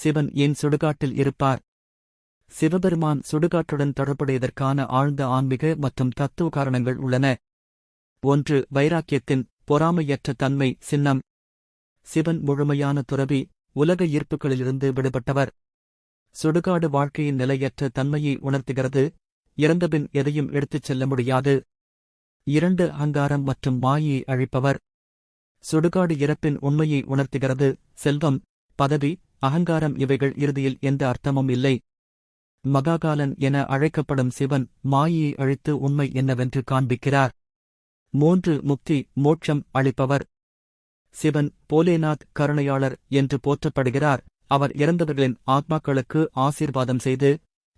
சிவன் ஏன் சுடுகாட்டில் இருப்பார். சிவபெருமான் சுடுகாட்டுடன் தொடர்புடையதற்கான ஆழ்ந்த ஆன்மீக மற்றும் தத்துவ காரணங்கள் உள்ளன. ஒன்று வைராக்கியத்தின் பொறாமையற்ற தன்மை சின்னம். சிவன் முழுமையான துறவி உலக ஈர்ப்புகளிலிருந்து விடுபட்டவர். சுடுகாடு வாழ்க்கையின் நிலையற்ற தன்மையை உணர்த்துகிறது. இறந்தபின் எதையும் எடுத்துச் செல்ல முடியாது. இரண்டு அங்காரம் மற்றும் மாயை அழிப்பவர். சுடுகாடு இறப்பின் உண்மையை உணர்த்துகிறது. செல்வம் பதவி அகங்காரம் இவைகள் இறுதியில் எந்த அர்த்தமும் இல்லை. மகாகாலன் என அழைக்கப்படும் சிவன் மாயையை அழித்து உண்மை என்னவென்று காண்பிக்கிறார். மூன்று முக்தி மோட்சம் அளிப்பவர். சிவன் போலேநாத் கருணையாளர் என்று போற்றப்படுகிறார். அவர் இறந்தவர்களின் ஆத்மாக்களுக்கு ஆசீர்வாதம் செய்து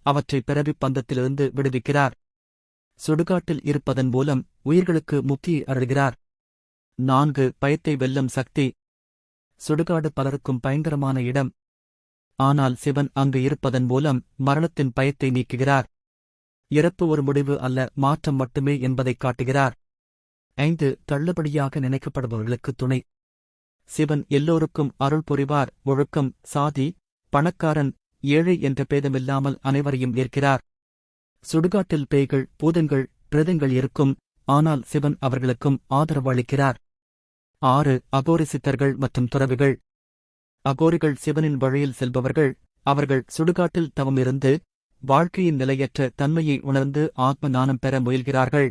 அவற்றை பிறவிப் பந்தத்திலிருந்து விடுவிக்கிறார். சுடுகாட்டில் இருப்பதன் மூலம் உயிர்களுக்கு முக்தியை அருள்கிறார். நான்கு பயத்தை வெல்லும் சக்தி. சுடுகாடு பலருக்கும் பயங்கரமான இடம். ஆனால் சிவன் அங்கு இருப்பதன் மூலம் மரணத்தின் பயத்தை நீக்குகிறார். இறப்பு ஒரு முடிவு அல்ல மாற்றம் மட்டுமே என்பதைக் காட்டுகிறார். ஐந்து தள்ளுபடியாக நினைக்கப்படுபவர்களுக்கு துணை. சிவன் எல்லோருக்கும் அருள் புரிவார் ஒழுக்கம் சாதி பணக்காரன் ஏழை என்ற பேதமில்லாமல் அனைவரையும் ஏற்கிறார். சுடுகாட்டில் பேய்கள் பூதங்கள் பிரதங்கள் இருக்கும் ஆனால் சிவன் அவர்களுக்கும் ஆதரவு அளிக்கிறார். ஆறு அகோரி சித்தர்கள் மற்றும் துறவிகள். அகோரிகள் சிவனின் வழியில் செல்பவர்கள். அவர்கள் சுடுகாட்டில் தவமிருந்து வாழ்க்கையின் நிலையற்ற தன்மையை உணர்ந்து ஆத்ம ஞானம் பெற முயல்கிறார்கள்.